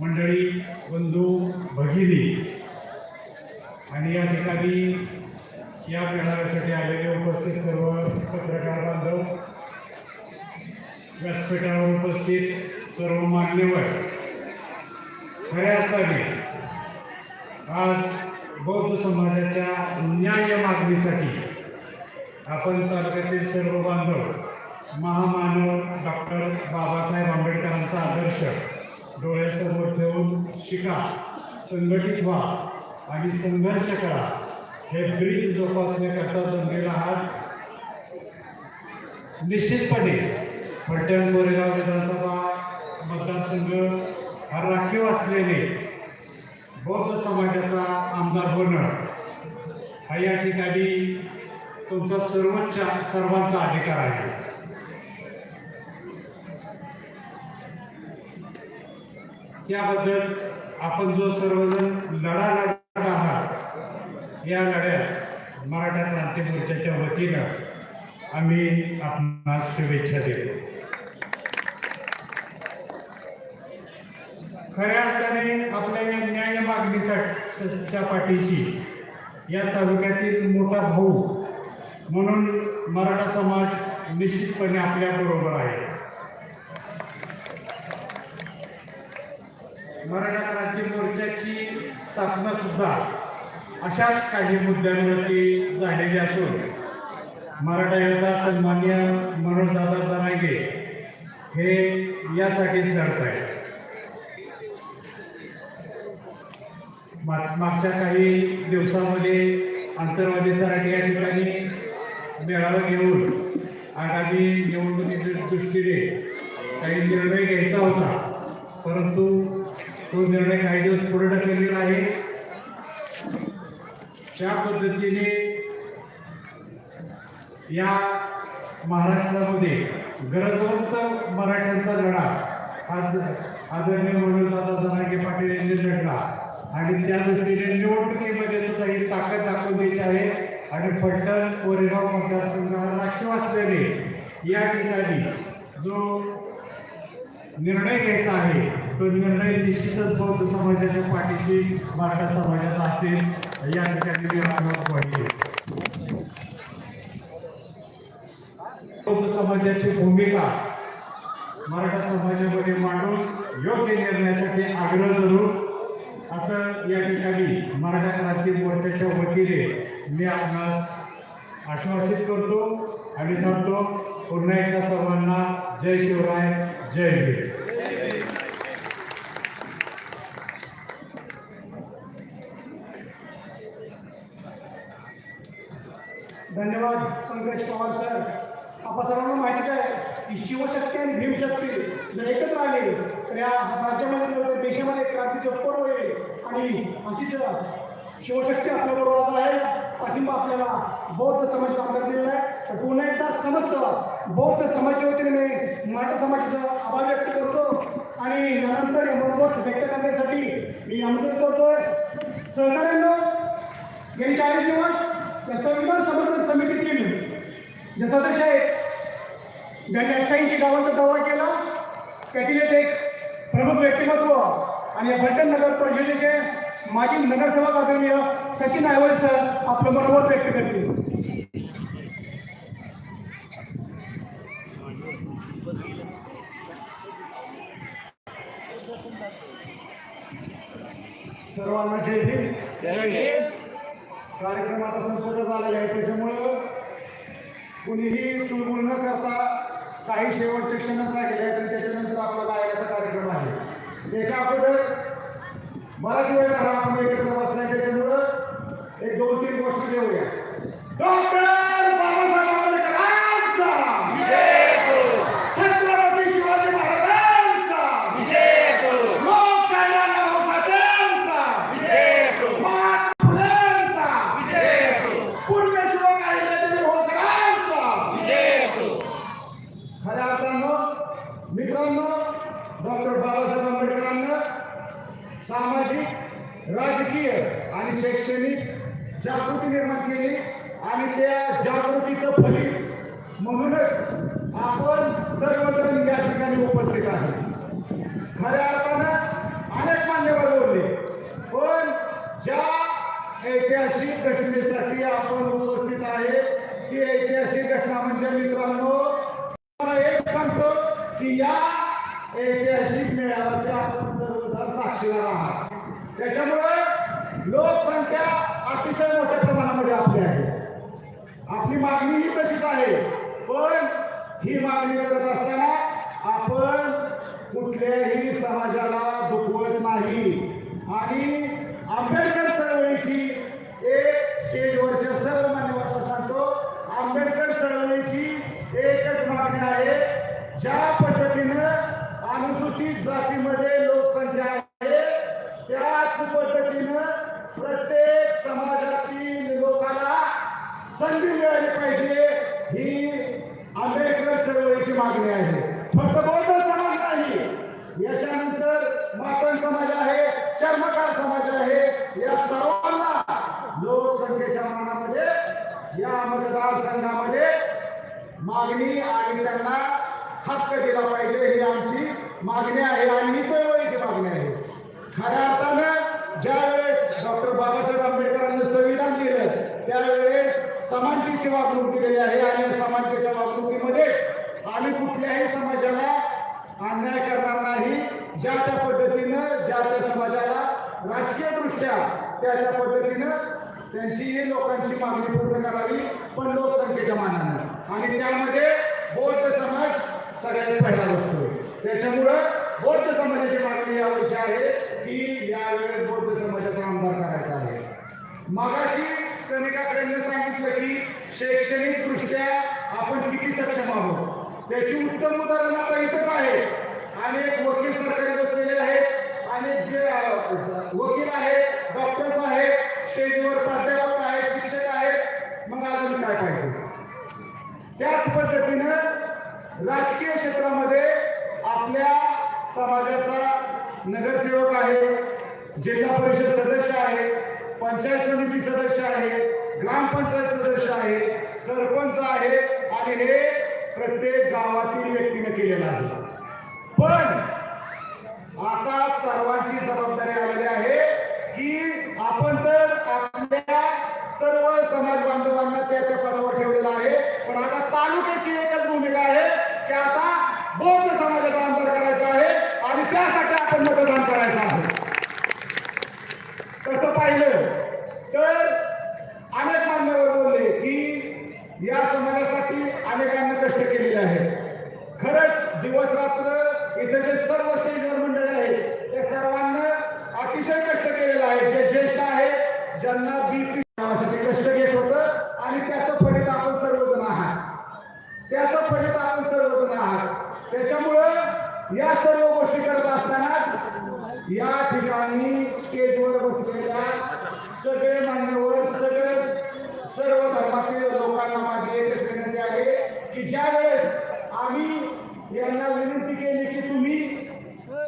मंडळी बंधू भगिनी. आणि या ठिकाणी या मेळाव्यासाठी आलेले उपस्थित सर्व पत्रकार बांधव व्यासपीठावर उपस्थित सर्व मान्यवर. खऱ्या अर्थाने आज बौद्ध समाजाच्या न्याय मागणीसाठी आपण तालुक्यातील सर्व बांधव महामानव डॉक्टर बाबासाहेब आंबेडकरांचा आदर्श डोळ्यासमोर ठेवून शिका संघटित व्हा आणि संघर्ष करा. हे ब्रीद जोपासण्याकरता जमलेला आहात निश्चितपणे फलटण कोरेगाव विधानसभा मतदारसंघ हा राखीव असलेले बौद्ध समाजाचा आमदार होणं हा या ठिकाणी तुमचा सर्वोच्च सर्वांचा अधिकार आहे. त्याबद्दल आपण जो सर्वजण लढा लढत आहात या लढ्यास मराठा क्रांती मोर्चाच्या वतीनं आम्ही आपणास शुभेच्छा देतो. खऱ्या अर्थाने आपल्या या न्याय मागणीसाठीच्या पाठीशी या तालुक्यातील मोठा भाऊ म्हणून मराठा समाज निश्चितपणे आपल्या बरोबर आहे. मराठा क्रांती मोर्चाची स्थापना सुद्धा अशाच काही मुद्द्यांवरती झालेली असून मराठा योद्धा सन्मान्य मनोजदादा जनागे हे यासाठीच धरत आहेत मागच्या काही दिवसामध्ये आंतरवादी सराठी या ठिकाणी मेळावा घेऊन आगामी निवडणुकीच्या दृष्टीने काही निर्णय घ्यायचा होता परंतु तो निर्णय काही दिवस पुढे ढकललेला आहे. त्या पद्धतीने या महाराष्ट्रामध्ये गरजवंत मराठ्यांचा लढा आज आदरणीय दादा जनागे पाटील यांनी लढला. आणि त्या दृष्टीने निवडणुकीमध्ये सुद्धा ही ताकद दाखवून द्यायची आहे. आणि फलटण कोरेगाव मतदारसंघाला राखीव असल्याने या ठिकाणी जो निर्णय घ्यायचा आहे तो निर्णय निश्चितच बौद्ध समाजाच्या पाठीशी मराठा समाजाचा असेल या ठिकाणी मी आपणास पाहिजे बौद्ध समाजाची भूमिका मराठा समाजामध्ये मांडून योग्य निर्णयासाठी आग्रह धरू असं या ठिकाणी मराठा क्रांती मोर्चाच्या वतीने मी आपणास आश्वासित करतो आणि थांबतो. पुन्हा एकदा सर्वांना जय शिवराय जय भीम. धन्यवाद पंकज पवार सर. आपण सर्वांना माहिती आहे की शिवशक्ती आणि भीमशक्ती जर एकत्र आले तर या राज्यामध्ये देशामध्ये क्रांतीचं पर्व येईल आणि अशीच शिवशक्ती आपल्याबरोबर आज आहे. पाठिंबा आपल्याला बौद्ध समाजाचा आमदार दिलेला आहे. तर पुन्हा एकदा समस्त बौद्ध समाजाच्या वतीने मी मराठा समाजाचा आभार व्यक्त करतो. आणि यानंतर मनोगत व्यक्त करण्यासाठी मी आमंत्रित करतोय. सहकार्यांना गेली चाळीस दिवस. या संविधान समर्थन समितीतील जे सदस्य आहेत. ज्यांनी अठ्ठ्याऐंशी गावांचा दौरा केला त्यातील एक प्रमुख व्यक्तिमत्व आणि भट्टन फलटण नगर परिषदेचे माजी नगरसेवक आदरणीय सचिन आयवळे सर आपलं मनोगत व्यक्त करतील. सर्वांना जय भीम कार्यक्रम आता संपूर्ण झालेला आहे. त्याच्यामुळं कुणीही चुळबुळ न करता काही शेवटचे क्षणच राहिलेले आहेत आणि त्याच्यानंतर आपला गायनाचा कार्यक्रम आहे. त्याच्या अगोदर बराच वेळ झाला आपण एकत्र बसलाय त्याच्यामुळं एक दोन तीन गोष्टी देऊया डॉक्टर बाबासाहेब आंबेडकरांचा छत्रपती शिवाजी महाराजांचा लोकशाहीला भाऊसाहेबांचा महात्मा फुलेंचा पूर्णेश्वर कायद्याचे होळकरांचा खऱ्या अर्थानं मित्रांनो डॉक्टर बाबासाहेब आंबेडकरांना सामाजिक राजकीय आणि शैक्षणिक जागृती निर्माण केली आणि त्या जागृतीचं फलित म्हणूनच आपण सर्वजण या ठिकाणी उपस्थित आहे खऱ्या अर्थानं अनेक मान्यवर बोलले पण ज्या ऐतिहासिक घटनेसाठी आपण उपस्थित आहे ती ऐतिहासिक घटना म्हणजे मित्रांनो मला एक सांगतो की या ऐतिहासिक मेळाव्याच्या आपण सर्वदा साक्षीदार आहात. त्याच्यामुळे लोकसंख्या अतिशय मोठ्या प्रमाणामध्ये आपली आहे. आपली मागणी ही तशीच आहे. पण ही मागणी करत असताना आपण कुठल्याही समाजाला दुखवत नाही. आणि आंबेडकर चळवळीची एक स्टेजवरच्या सर्व मान्यवरांना सांगतो आंबेडकर चळवळीची एकच मागणी आहे ज्या पद्धतीनं अनुसूचित जातीमध्ये लोकसंख्या आहे त्याच पद्धतीनं प्रत्येक समाजातील लोकांना संधी मिळाली पाहिजे ही आंबेडकर चळवळीची मागणी आहे. फक्त बौद्ध समाज नाही याच्यानंतर मातन समाज आहे चर्मकार समाज आहे या सर्वांना लोकसंख्येच्या मानामध्ये या मतदारसंघामध्ये मागणी आणि त्यांना हक्क दिला पाहिजे ही आमची मागणी आहे आणि ही चळवळीची मागणी आहे. खऱ्या अर्थानं ज्या वेळेस डॉक्टर बाबासाहेब आंबेडकरांनी संविधान दिलं त्यावेळेस समानतेची वागणूक दिलेली आहे आणि समानतेच्या वागणुकीमध्येच आम्ही कुठल्याही समाजाला अन्याय करणार नाही. ज्या त्या पद्धतीनं ज्या त्या समाजाला राजकीय दृष्ट्या त्या त्या पद्धतीनं त्यांचीही लोकांची मागणी पूर्ण करावी पण लोकसंख्येच्या मानानं. आणि त्यामध्ये बौद्ध समाज सगळ्यात पहिला बसतोय त्याच्यामुळं बौद्ध समाजाची मागणी यावर्षी आहे की यावेळेस बौद्ध समाजाचा आमदार करायचा आहे. मागाशी सैनिकाकडे सांगितलं की शैक्षणिक दृष्ट्या आपण किती सक्षम आहोत? त्याची उत्तम उदाहरण आता इथंच आहे अनेक वकील सरकारी बसलेले आहेत. अनेक जे वकील आहेत डॉक्टर्स आहेत स्टेजवर प्राध्यापक आहेत शिक्षक आहेत. मग अजून काय पाहिजे? त्याच पद्धतीनं राजकीय क्षेत्रामध्ये आपल्या समाजाचा नगरसेवक आहे जिल्हा परिषद सदस्य आहे पंचायत समिती सदस्य आहे ग्रामपंचायत सदस्य आहे सरपंच आहे आणि हे प्रत्येक गावातील व्यक्तीने केलेलं आहे. पण आता सर्वांची जबाबदारी आलेली आहे की आपण तर आपल्या सर्व समाज बांधवांना त्या त्या पदावर ठेवलेलं आहे पण आता तालुक्याची एकच भूमिका आहे की आता बौद्ध समाजाचा अंतर करायचा आहे आणि त्यासाठी आपण मतदान करायचं आहे तसं पाहिलं तर अनेक मान्यवर बोलले की या समाजासाठी अनेकांना कष्ट केलेले आहेत खरंच दिवस रात्र इथे जे सर्व स्टेजवर मंडळी आहेत त्या सर्वांना अतिशय कष्ट केलेलं आहे जे ज्येष्ठ आहेत ज्यांना बीपी साठी कष्ट घेत होतं आणि त्याचं फलित आपण सर्वजण आहात त्याचं फलित आपण सर्वजण आहात त्याच्यामुळं या सर्व गोष्टी करत असतानाच या ठिकाणी स्टेजवर बसलेल्या सगळे मान्यवर सगळे सर्व धर्मातील लोकांना माझी एकच विनंती आहे की ज्या वेळेस आम्ही यांना विनंती केली की तुम्ही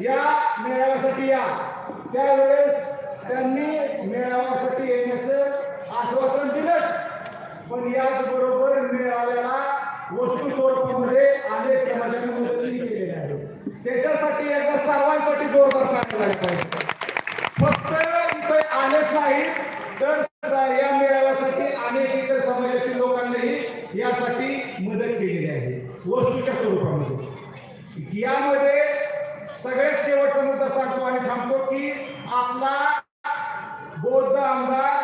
या मेळाव्यासाठी या त्यावेळेस त्यांनी मेळाव्यासाठी येण्याचं आश्वासन दिलंच पण याचबरोबर मेळाव्याला वस्तू स्वरूपामध्ये अनेक समाजाने मदतही केलेली आहे त्याच्यासाठी एकदा सर्वांसाठी जोरदार टाकला पाहिजे. फक्त इथे आलेच नाही तर या मेळाव्यासाठी अनेक इतर समाजातील लोकांनाही यासाठी मदत केलेली आहे वस्तूच्या स्वरूपामध्ये. यामध्ये सगळ्यात शेवटचा मुद्दा सांगतो आणि थांबतो की आपला बौद्ध आमदार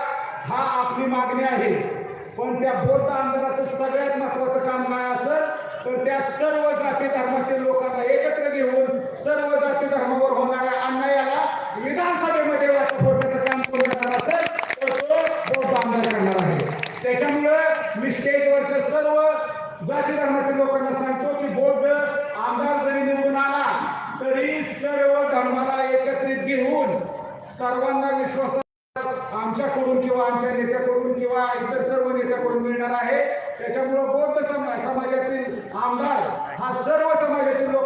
हा आपली मागणी आहे. पण त्या बौद्ध आमदाराचं सगळ्यात महत्वाचं काम काय असेल तर त्या सर्व जाती धर्मातील लोक सर्व जाती धर्मावर होणाऱ्या अन्यायाला विधानसभेमध्ये वाचा फोडण्याचं काम कोण करणार असेल तर तो बौद्ध आमदार करणार आहे. त्याच्यामुळं मी स्टेजवरच्या सर्व जाती धर्मातील लोकांना सांगतो की बौद्ध आमदार जरी निवडून आला तरी सर्व धर्माला एकत्रित घेऊन सर्वांना विश्वास आमच्याकडून किंवा आमच्या नेत्याकडून किंवा इतर सर्व नेत्याकडून मिळणार आहे. त्याच्यामुळं बौद्ध समाज समाजातील आमदार हा सर्व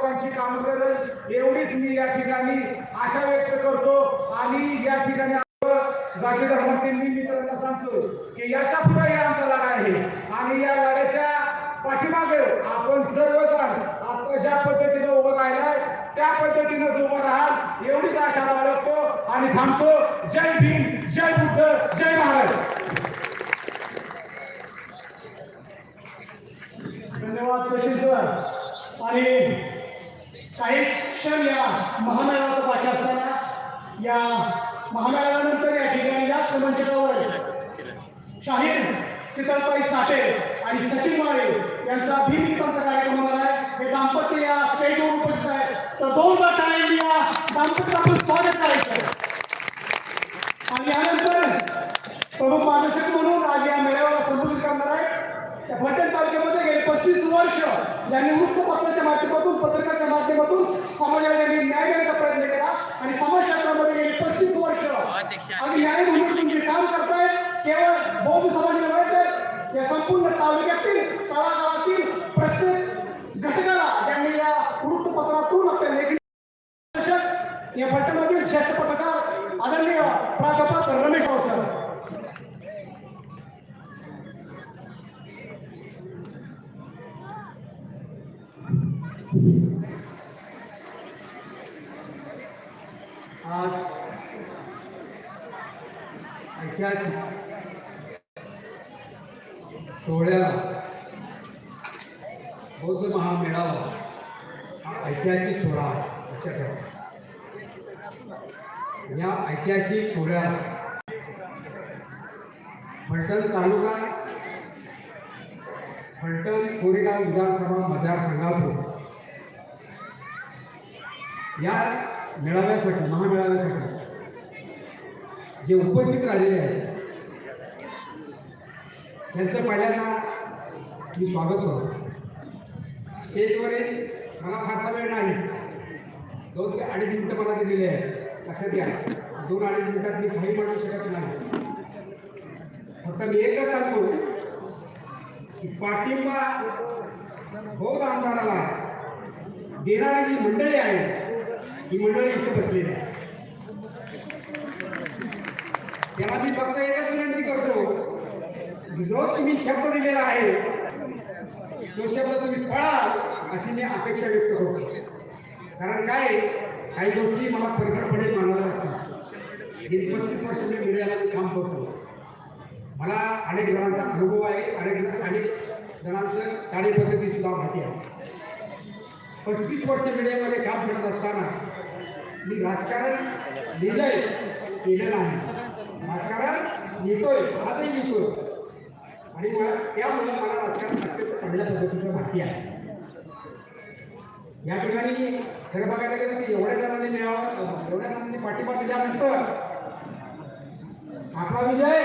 लोकांची कामं करेल एवढीच मी या ठिकाणी आशा व्यक्त करतो. आणि या ठिकाणी जाती धर्मातील मी मित्रांना सांगतो की याच्यापुढे आमचा लढा आहे. आणि या लढ्याच्या पाठीमागे आपण सर्वजण आता ज्या पद्धतीनं उभं राहिलाय त्या पद्धतीनं उभं राहाल एवढीच आशा बाळगतो आणि थांबतो. जय भीम जय बुद्ध जय महाराज. धन्यवाद सचिन सर. आणि काही क्षण या महामेळाचा बाकी असताना या महामेळानंतर या ठिकाणी याच मंचकावर शाहीर शीतलताई साठे आणि सचिन माळे यांचा भीमगीतांचा कार्यक्रम होणार आहे. हे दाम्पत्य या स्टेजवर उपस्थित आहे. तर दोन जर टाळ्यांनी या दाम्पत्याचं आपण स्वागत करायचं आहे. आणि यानंतर प्रमुख मार्गदर्शक म्हणून आज या मेळाव्याला संबोधित करणार आहे. त्या फलटण तालुक्यामध्ये गेले पस्तीस वर्ष यांनी वृत्तपत्राच्या माध्यमातून पत्रकाच्या माध्यमातून समाजाला यांनी न्याय देण्याचा प्रयत्न केला आणि समाजशास्त्रामध्ये गेली पस्तीस वर्ष आणि न्याय म्हणून तुम्ही जे काम करताय केवळ बौद्ध समाजाला नव्हे तर या संपूर्ण तालुक्यातील तळागाळातील प्रत्येक घटकाला ज्यांनी या वृत्तपत्रातून आपल्या लेखी दर्शक या फलटणमधील श्रेष्ठ पत्रकार आदरणीय प्राध्यापक रमेश राव सर आज ऐतिहासिक. सोहळ्याला बौद्ध महामेळावा हा ऐतिहासिक सोहळा आहे. लक्षात ठेवा. या ऐतिहासिक सोहळ्याला फलटण तालुका फलटण कोरेगाव विधानसभा मतदारसंघातून या मेळाव्यासाठी महामेळाव्यासाठी जे उपस्थित राहिलेले आहेत त्यांचं पहिल्यांदा मी स्वागत करतो स्टेजवरील मला फारसा वेळ नाही. दोन ते अडीच मिनटं मला दिलेली आहेत. लक्षात घ्या. दोन अडीच मिनिटात मी काही म्हणू शकत नाही. फक्त मी एकच सांगतो की पाठिंबा हो आमदाराला देणारी जी मंडळी आहे ही मंडळी इथं बसलेली आहे. त्याला मी फक्त एकच विनंती करतो. जो तुम्ही शब्द दिलेला आहे तो शब्द तुम्ही पळा अशी मी अपेक्षा व्यक्त करतो. कारण काय काही गोष्टी मला परखडपणे मानाव्या लागतात. गेली पस्तीस वर्ष मी मीडियाला काम करतो. मला अनेक जणांचा अनुभव आहे अनेक जण अनेक जणांचं कार्यपद्धती सुद्धा माहिती आहे. पस्तीस वर्ष मीडियामध्ये काम करत असताना मी राजकारण लिहिलंय केलं नाही. राजकारण येतोय आजही येतोय. आणि मला त्यामुळे मला राजकारण अत्यंत चांगल्या पद्धतीचं माहिती आहे. या ठिकाणी खरं बघायला गेलं की एवढ्या जणांनी मिळावं एवढ्या जणांनी पाठिंबा दिल्यानंतर आपला विजय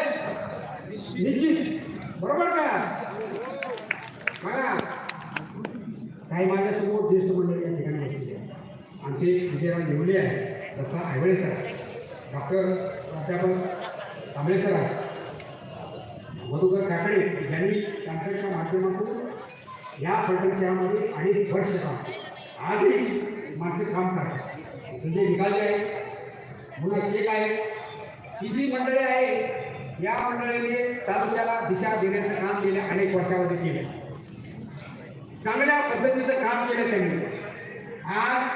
निश्चित. बरोबर का? बघा काही माझ्यासमोर ज्येष्ठ मंडळी या ठिकाणी बसलेले आहे आमचे विजयराव निवले आहे तसा आयवळे सर डॉक्टर प्राध्यापक कांबळे सर आहे मधुकर काकडे यांनी त्यांच्या माध्यमातून या फलटण शहरामध्ये अनेक वर्ष काम आजही माणसे काम करतात. संजय निकाले आहे मुला शेख आहे ही जी मंडळी आहे या मंडळीने तालुक्याला दिशा देण्याचं काम गेल्या अनेक वर्षामध्ये केलं. चांगल्या पद्धतीचं काम केलं त्यांनी. आज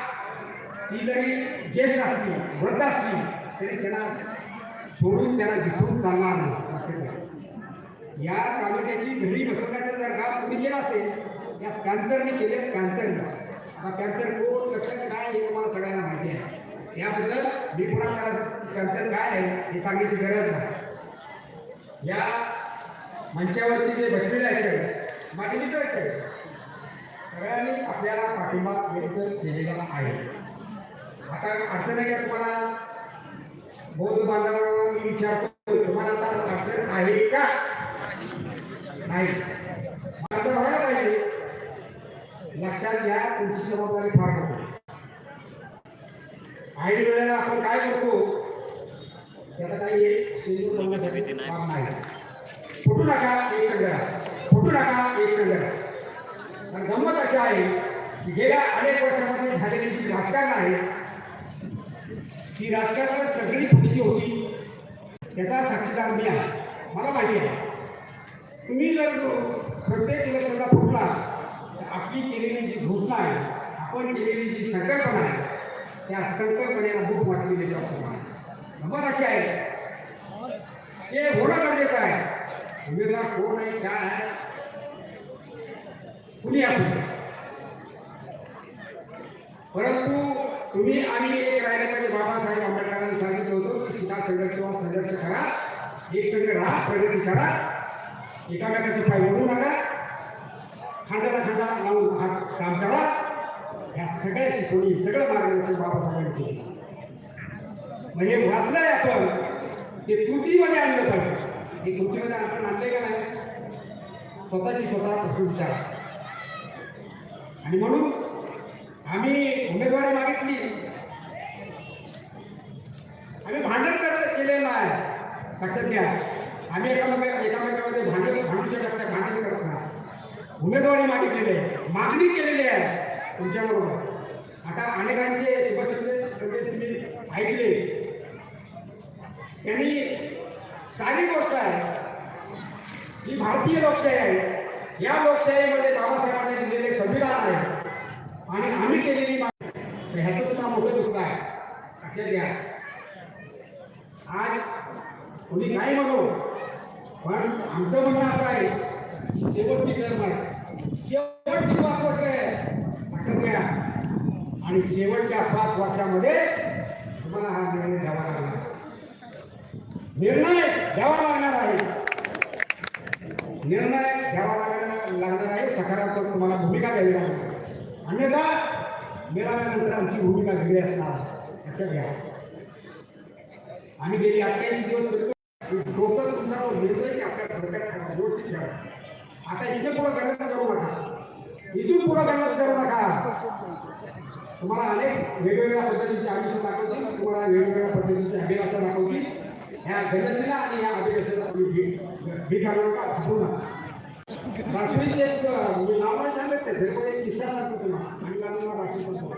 ती जरी ज्येष्ठ असली वृद्ध असली तरी त्यांना सोडून त्याला विसरून चालणार नाही लक्षात या तालुक्याची घडी बसवण्याचं जर काम कोणी केलं असेल या कांतरने केले कांतरने आता कांतर कोण कसं काय हे तुम्हाला सगळ्यांना माहिती आहे. याबद्दल मी पुन्हा त्याला कांतर काय आहे हे सांगायची गरज नाही. या मंचावरती जे बसलेले आहेत माझे मित्र आहेत सगळ्यांनी आपल्याला पाठिंबा व्यक्त केलेला आहे. आता अडचण आहे का तुम्हाला? बौद्ध बांधवांना मी विचारतो तुम्हाला आता अडचण आहे का? नाही. तर व्हायला पाहिजे. लक्षात घ्या तुमची जबाबदारी फार मोठी ऐन वेळेला आपण काय करतो? त्याचा काही स्टेजवर बोलण्यासाठी काम नाही. फुटू नका एक संघ फुटू नका एक संघ आणि गंमत अशी आहे की गेल्या अनेक वर्षामध्ये झालेली जी राजकारण आहे ती राजकारणात सगळी त्याचा साक्षीदार मी आहे. मला माहिती आहे. तुम्ही जर प्रत्येक इलेक्शनला फुटला तर आपली केलेली जी घोषणा आहे आपण केलेली जी संकल्पना आहे त्या संकल्पनेला बुक वाटली देशात नंबर अशी आहे. ते होणं गरजेचं आहे. उमेदवार कोण आहे काय आहे कुणी असू परंतु तुम्ही आम्ही एक राहिले पाहिजे बाबासाहेब आंबेडकरांनी सांगितलं शिका संघर्ष किंवा संघर्ष करा. एक संघ राहा प्रगती करा. एकामेकाचे पाय ओढू नका. खांद्याला खांदा लावून हात काम करा. ह्या सगळ्या शिकवणी सगळं मार्गदर्शन बाबासाहेबांनी केलं. मग हे वाचलंय आपण. ते कृतीमध्ये आणलं पाहिजे. हे कृतीमध्ये आपण आणलंय का नाही? स्वतःची स्वतः प्रश्न विचारा. आणि म्हणून आम्ही उमेदवारी मागितली आम्ही भांडण काय? लक्षात घ्या. आम्ही एकामेका एकामेकामध्ये भांडण भांडू शकत नाही भांडण करत नाही. उमेदवारी मागितलेली आहे. मागणी केलेली आहे. तुमच्याबरोबर आता अनेकांचे शुभसंदेश संदेश तुम्ही ऐकले. त्यांनी सारी गोष्ट आहे. ही भारतीय लोकशाही आहे या लोकशाहीमध्ये बाबासाहेबांनी दिलेले संविधान आहे. आणि आम्ही केलेली ह्याचं सुद्धा मोठं दुःख आहे. लक्षात घ्या. आज कोणी काय म्हणू पण आमचं म्हणणं असं आहे की शेवटची टर्म आहे. शेवटची पाच वर्ष आहे. लक्षात घ्या. आणि शेवटच्या पाच वर्षामध्ये तुम्हाला हा निर्णय द्यावा लागणार. निर्णय द्यावा लागणार आहे. निर्णय घ्यावा लागणार लागणार आहे सकारात्मक तुम्हाला भूमिका घ्यावी लागणार. आहे. अन्यथा मिळाल्यानंतर आमची भूमिका वेगळी असणार. लक्षात घ्या. आम्ही गेली अठ्ठ्याऐंशी दिवस फिरतो. डोकं तुमचा जो निर्णय की आपल्या डोक्यात व्यवस्थित ठेवा आता इथे पुढं गणत करू नका इथून पुढं गणत करू नका तुम्हाला अनेक वेगवेगळ्या पद्धतीची आयुष्य दाखवतील तुम्हाला वेगवेगळ्या पद्धतीची अभिलाषा दाखवतील ह्या गणतीला आणि या अभिलाषेला तुम्ही भी नका फसवू नका बाकी एक नाव नाही सांगत ते पण एक किस्सा सांगतो तुम्हाला